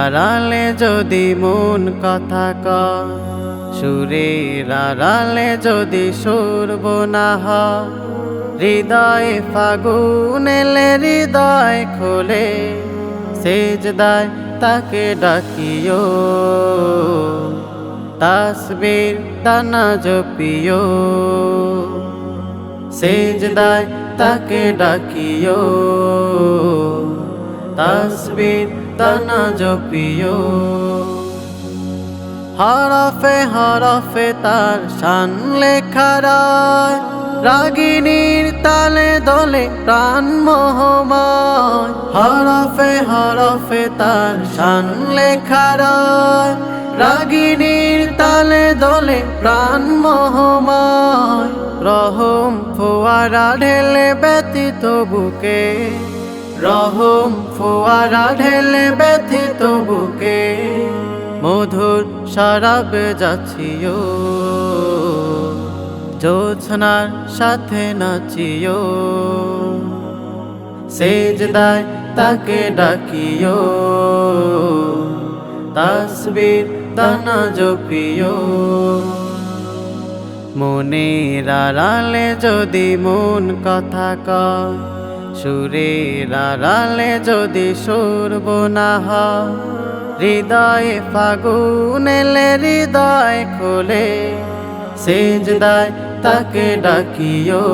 আড়ালে যদি মন কথা ক সুরের আড়ালে যদি সুরব না হৃদয় ফাগুন এলে হৃদয় খোলে, সেজদায় তাকে ডাকিও, তাসবির দানা জপিও, সেজদায় তাকে ডাকিও, তাসবির দানা জপিও। হরফে হরফে তার শান লেখারায় রাগিনীর তালে দলে প্রাণ মোহময়। হরফে হরফে তার শান লেখারায় রাগিনীর তালে দলে প্রাণ মোহময়। রহম ফোয়ারা ঢেলে ব্যতীত বুকে রহম ফোয়ারা ঢেলে ব্যথিত বুকে, মধুর শরাব যাচ্ছিও জোছনার সাথে নাচিও। সেজদায় তাকে ডাকিও। তাসবির দানা জপিও। মনের আড়ালে যদি মন কথা কয় সুরের আড়ালে যদি সুরব না হয়, হৃদয়ে ফাগুন হৃদয় খোলে। সেজদায় তাকে ডাকিও,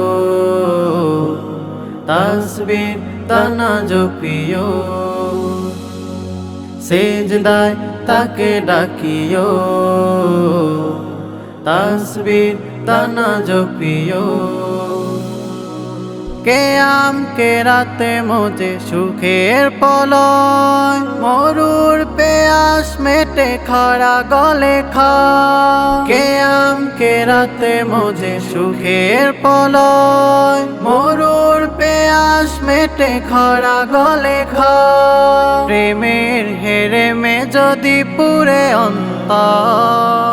তাসবির দানা জপিও। সেজদায় তাকে ডাকিও, তাসবির দানা জপিও। কে আম, কে রাতে মোজে সুখের পলয়। মরুর পেয়াস মেটে খরা গলে খা। কে আম, কে রাতে মোজে সুখের পলয়। মরুর পেয়াস মেটে খরা গলে প্রেমের হেরে মে যদি পুরে অন্ত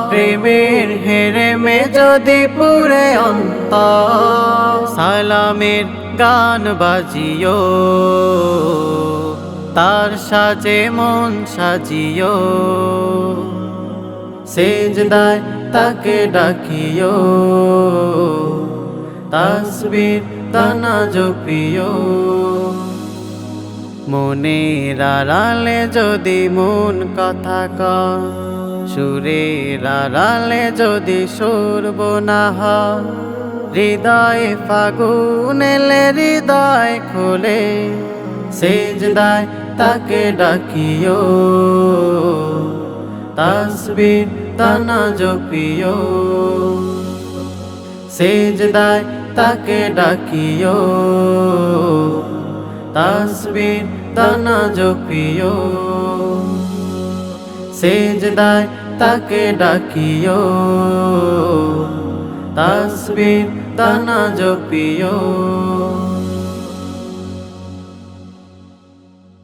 প্রেমের হেরে মে যদি পুরে অন্ত সালামের গান বাজিও, তার সাজে মন সাজিও। সেজদায় তাকে ডাকিও, তাসবির দানা জপিও। মনে আড়ালে যদি মন কথা ক সুরের আড়ালে যদি সুরব না হয় হৃদয় ফাগুন এলে হৃদয় খোলে, সেজদায় তাকে ডাকিও। তাসবির তানা জপিও। সেজদায় তাকে ডাকিও। তাসবির তানা জপিও। সেজদায় তাকে ডাকিও। তাসবির দানা জপিও।